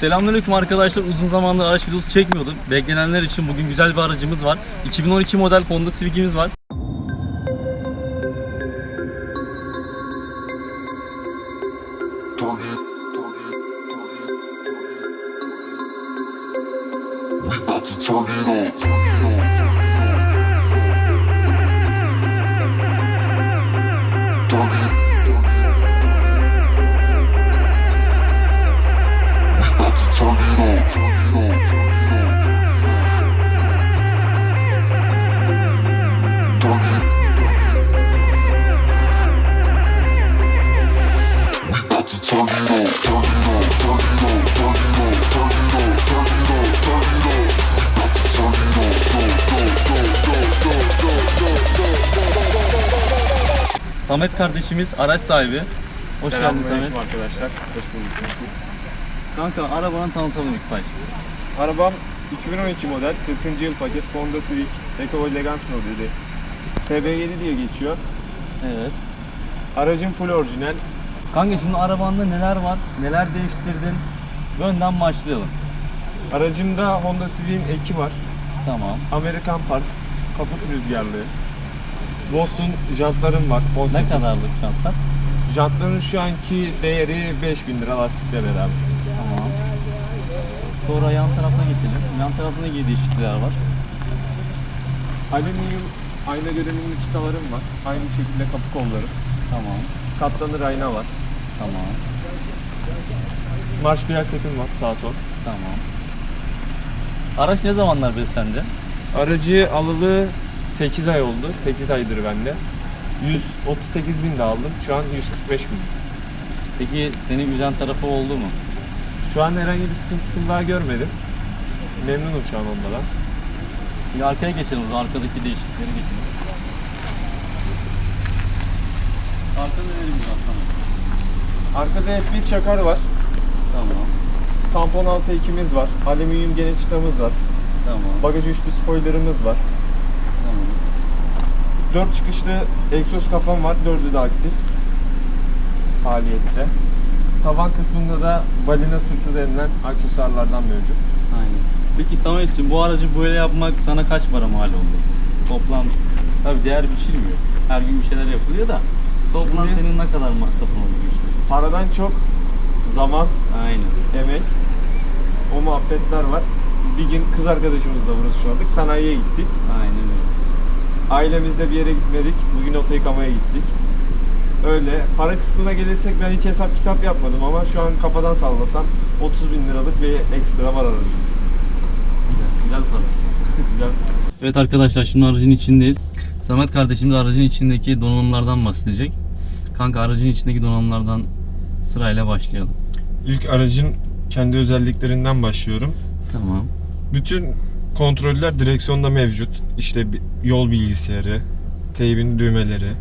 Selamünaleyküm arkadaşlar. Uzun zamandır araç videosu çekmiyordum. Beklenenler için bugün güzel bir aracımız var. 2012 model Honda Civic'imiz var. We about to turn it on. Samet kardeşimiz araç sahibi. Hoş geldin Samet. Arkadaşlar. Hoş bulduk. Kanka arabanı tanıtalım ilk baş. Arabam 2012 model 40. yıl paket Honda Civic Eco Elegance modeli. TB7 diye geçiyor. Evet. Aracın full orijinal. Kanka şimdi arabanda neler var? Neler değiştirdin? Önden başlayalım. Aracımda Honda Civic'in eki var. Tamam. Amerikan Park, kaput rüzgarlı. Boston jantlarım var. 18. Ne kadarlık çanta? Jantların şu anki değeri 5000 lira lastikle beraber. Tamam. Sonra yan tarafına geçelim. Yan tarafında ne değişiklikler var? Alüminyum ayna görünümlü çıtalarım var. Aynı şekilde kapı kolları. Tamam. Katlanır ayna var. Tamam. Marş biraz setim var sağ sol. Tamam. Araç ne zamanlar be sende? Aracı alalı 8 ay oldu. 8 aydır bende. 138 bin de aldım. Şu an 145 bin. Peki senin güzel tarafı oldu mu? Şu an herhangi bir sıkıntısını daha görmedim. Memnunum şu an ondan. Bir arkaya geçelim o zaman. Arkadaki değişiklikleri geçelim. Arkada nelerimiz var Arkada F1 çakar var. Tamam. Tampon altı ekimiz var. Alüminyum gene çıtamız var. Tamam. Bagaj üstü spoilerımız var. Tamam. 4 çıkışlı egzoz kafam var. 4'ü de aktif. Faaliyette. Tavan kısmında da balina sırtı denilen aksesuarlardan mevcut. Aynen. Peki Samet'ciğim bu aracı böyle yapmak sana kaç para mal oldu? Toplam tabi değer biçilmiyor. Her gün bir şeyler yapılıyor da toplam Şimdi- senin ne kadar masrafın işte? Paradan çok zaman, Aynen. emek, o muhabbetler var. Bir gün kız arkadaşımızla buluşuyorduk. Sanayiye gittik. Aynen öyle. Ailemizle bir yere gitmedik. Bugün oto yıkamaya gittik. Öyle. Para kısmına gelirsek ben hiç hesap kitap yapmadım ama şu an kafadan sallasam 30 bin liralık bir ekstra var aracımız. Güzel, güzel para. Güzel. Evet arkadaşlar şimdi aracın içindeyiz. Samet kardeşimiz aracın içindeki donanımlardan bahsedecek. Kanka aracın içindeki donanımlardan sırayla başlayalım. İlk aracın kendi özelliklerinden başlıyorum. Tamam. Bütün kontroller direksiyonda mevcut. İşte yol bilgisayarı, teybin düğmeleri.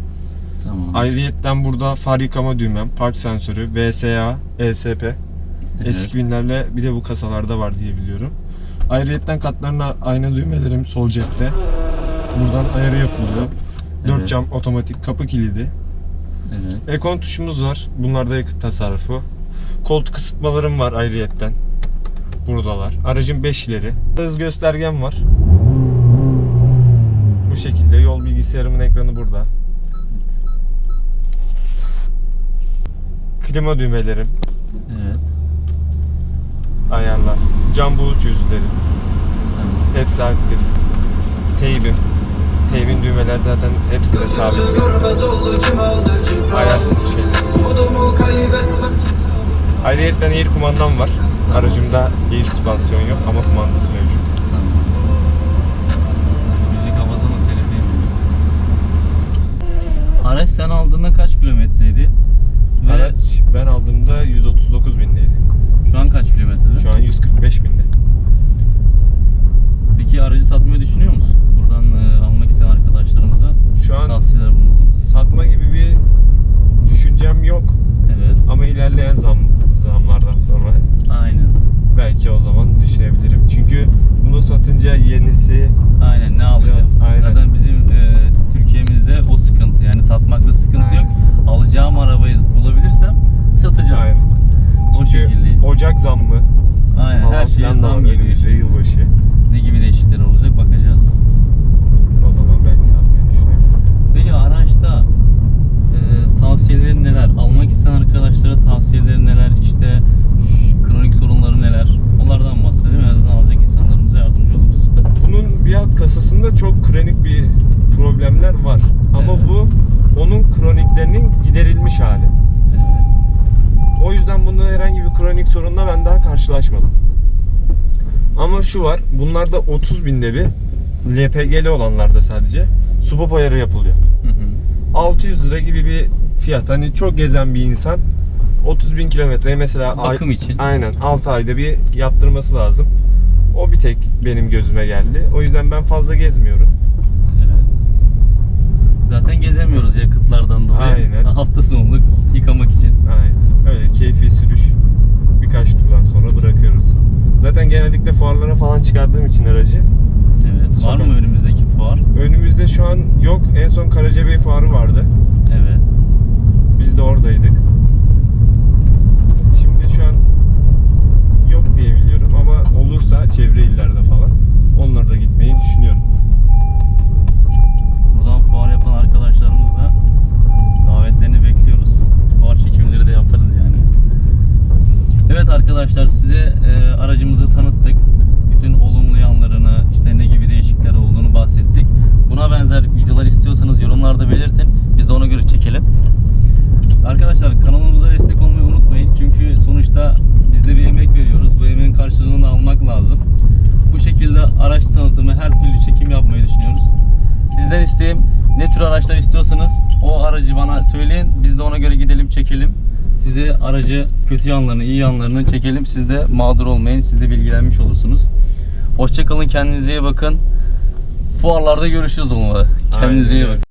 Tamam. Ayrıyetten burada far yıkama düğmem, park sensörü, VSA, ESP. Evet. Eski binlerle bir de bu kasalarda var diye biliyorum. Ayrıyetten katlarına ayna düğmelerim sol cepte. Buradan ayarı yapılıyor. 4 Evet. cam otomatik kapı kilidi. Evet. Ekon tuşumuz var. Bunlar da yakıt tasarrufu. Koltuk ısıtmalarım var ayrıyetten. Buradalar. Aracın 5 ileri. Hız göstergem var. Bu şekilde yol bilgisayarımın ekranı burada. Klima düğmelerim, Evet. ayarlar, cam buğuz yüzleri, Tamam. hepsi aktif. Teybim teybin düğmeler zaten hepsi de sabit. Ayar Ayrıyeten eğir kumandam var. Aracımda eğir süspansiyon yok ama kumandası mevcut. Araç sen aldığında kaç kilometreydi? Araç ben aldığımda 139 bindeydi. Belki o zaman düşünebilirim. Çünkü bunu satınca yenisi Aynen ne alacağız? Aynen. Zaten bizim e, Türkiye'mizde o sıkıntı. Yani satmakta sıkıntı Aynen. yok. Alacağım arabayı bulabilirsem satacağım. aynen. O Çünkü şekildeyiz. Ocak zammı, kronikler var. Ama Evet. bu onun kroniklerinin giderilmiş hali. Evet. O yüzden bunda herhangi bir kronik sorunla ben daha karşılaşmadım. Ama şu var, bunlarda 30 binde bir LPG'li olanlarda sadece subop ayarı yapılıyor. Hı hı. 600 lira gibi bir fiyat. Hani çok gezen bir insan 30 bin kilometreye mesela ay- Bakım için. aynen 6 ayda bir yaptırması lazım. O bir tek benim gözüme geldi. O yüzden ben fazla gezmiyorum. Zaten gezemiyoruz yakıtlardan dolayı. Aynen. Hafta sonluk yıkamak için. Aynen. Öyle keyfi sürüş. Birkaç turdan sonra bırakıyoruz. Zaten genellikle fuarlara falan çıkardığım için aracı. Evet. Var Sokak- mı önümüzdeki fuar? Önümüzde şu an yok. En son Karacabey fuarı vardı. Evet. Biz de oradaydık. Şimdi şu an yok diye biliyorum ama olursa çevre illerde falan onlara da gitmeyi düşünüyorum. Buradan fuar yapan arkadaşlarımız da davetlerini bekliyoruz. Fuar çekimleri de yaparız yani. Evet arkadaşlar size e, aracımızı tanıttık. Bütün olumlu yanlarını, işte ne gibi değişiklikler olduğunu bahsettik. Buna benzer videolar istiyorsanız yorumlarda belirtin. Biz de ona göre çekelim. Arkadaşlar kanalımıza destek olmayı unutmayın. Çünkü sonuçta biz de bir emek veriyoruz. Bu emeğin karşılığını almak lazım. Bu şekilde araç tanıtımı her türlü çekim yapmayı düşünüyoruz. Sizden isteğim ne tür araçlar istiyorsanız o aracı bana söyleyin. Biz de ona göre gidelim çekelim. Size aracı kötü yanlarını, iyi yanlarını çekelim. Siz de mağdur olmayın. Siz de bilgilenmiş olursunuz. Hoşçakalın, kendinize iyi bakın. Fuarlarda görüşürüz olmalı. Kendinize Aynen iyi bakın.